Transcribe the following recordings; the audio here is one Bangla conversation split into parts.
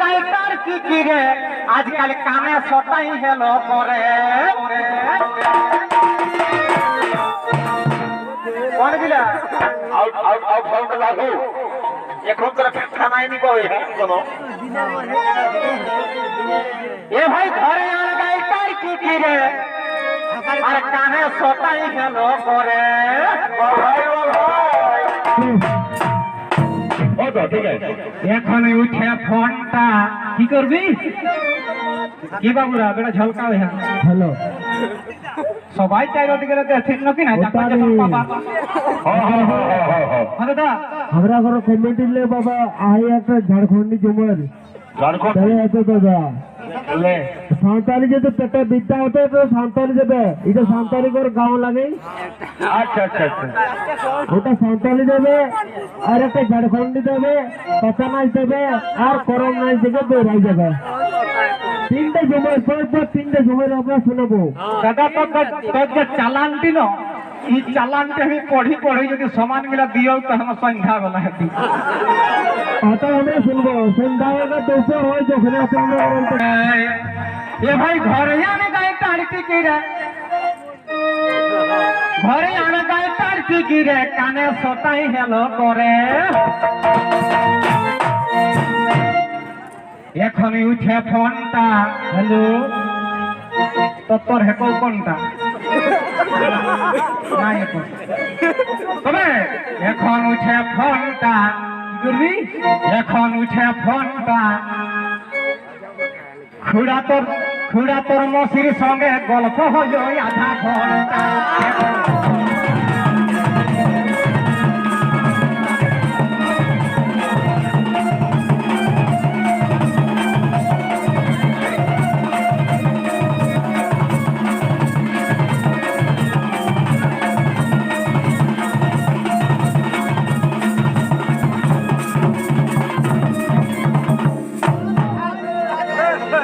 গায়িকার কি কি রে আজকাল কানে সটাই হেল করে কোন গিলা আউট আউট আউট সাউন্ড লাগু। এখন তোরা থানায় কই কোনো। এ ভাই ঘরে আর গায়িকার কি কি রে আর কানে সটাই হেল করে ভাই ও ভাই। ঠিক আছে। এখন উঠে ফোনটা কি করবি? কি বাবুরা বেটা ঝলকাও হ্যাঁ হ্যালো। সবাই চাই ওদিকে ঠিক নাকি না ওটারই। বাবা। হ্যাঁ হ্যাঁ হ্যাঁ হ্যাঁ হ্যাঁ দাদা আমরা ঘর কমিটি লে বাবা আই একটা ঝাড়খন্ডি জমার। ঝাড়খণ্ড? তাহলে আছে দাদা। সাঁওতালি যদি পেটে বিদ্যা হতো তো সাঁওতালি দেবে। এটা সাঁওতালি করে গাঁও লাগে। আচ্ছা আচ্ছা আচ্ছা। ওটা সাঁওতালি দেবে আর একটা ঝাড়খন্ডি দেবে কথা নাচ দেবে আর করম নাচ দেবে। বেড়াই যাবে তিনটে পর তিনটে জমার আমরা শোনাবো। দাদা তো তোর যে চালানটি আমি পড়ি পড়ি যদি সমান মিলা দিও তো আমার সন্ধ্যা বেলা হেতি কথা আমরা শুনব। সন্ধ্যা বেলা দোষে হয় যখন এ ভাই ঘরে আনে গায়ে তার টিকি রে? ঘরে আনে গায়ে তার টিকি রে? কানে সটাই হেল করে। এখনই উঠে ফোনটা হ্যালো? তোর হেকল কোনটা? তবে এখন উঠে ফোনটা করবি এখন উঠে ফোনটা। খুড়া তোর খুড়া তোর মসির সঙ্গে গল্প হইল আধা ঘণ্টা।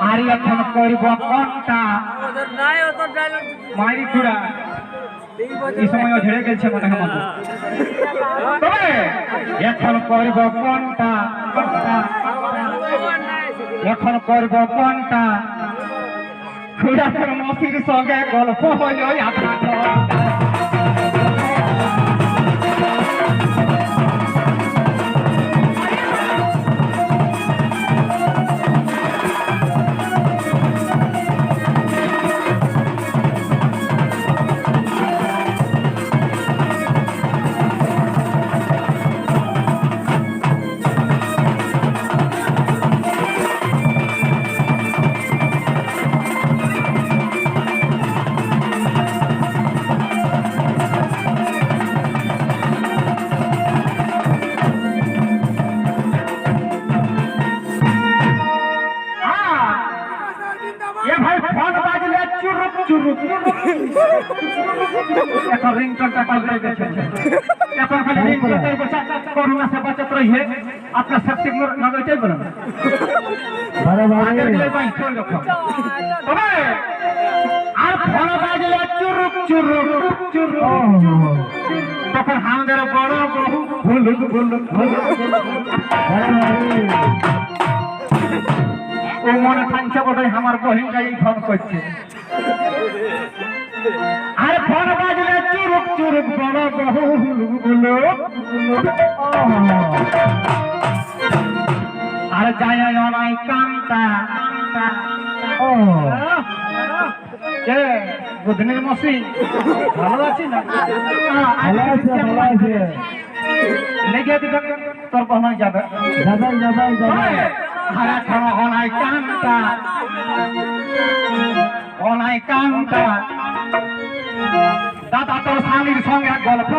আর এখন করব কোনটা? মাইরি চূড়া এই সময় ঝেড়ে গেছে মনে হয়। তবে এখন করব কোনটা? এখন করব কোনটা? খুড়ার মসির সঙ্গে গল্প হইল আধা ঘণ্টা চুরুক চুরুক এখন রিংটোনটা পাল্টে গেছে এখন খালি রিংটোনটাই বসে করোনা से बचत रहिए अपना शक्ति नगर চাই বলুন বারে আগের বারে দিলে ভাই কই রকম তবে আর ফোন বাজলে চুরুক চুরুক চুরুক তখন আমাদের বড় বহু ভুলুক ভুলুক ভুলুক বারে বারে ও মনে থাকছে বোধ আমার বহিনটা এই ফোন করছে। আর ফোন বাজলে চুরুক চুরুক বড় বহু হুলুক আর যায় অনাই কান্তা। ও। কে? বুধনির মসি? ভালো আছি না? ভালো আছে ভালো আছে। লেগে দিবে তোর বহন যাবে। যাবেন যাবেন যাবেন। এখন অনাই কান্তা। অনাই কান্তা। দাদা তোর স্বামীর সঙ্গে গল্প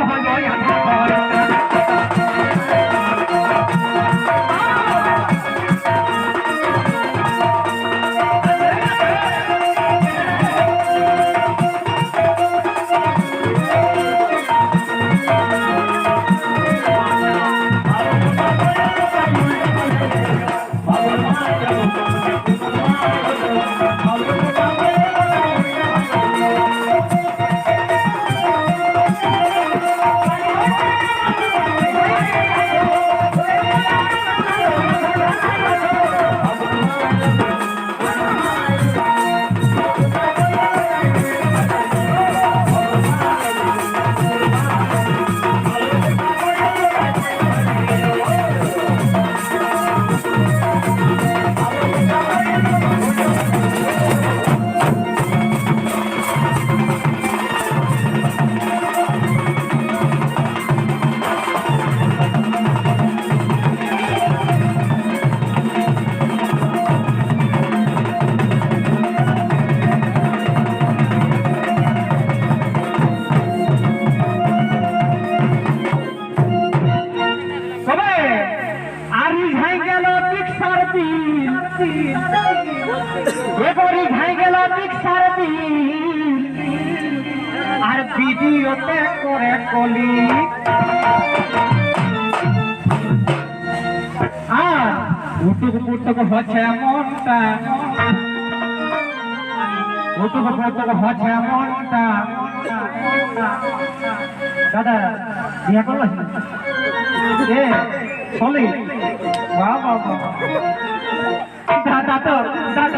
ভিডিওতে করে কলি। আর উটুক পুটুক হচ্ছে মনটা উটুক পুটুক হচ্ছে মনটা দাদা, বিয়ে করল এ, চলে। বাহ দাদা তো দাদা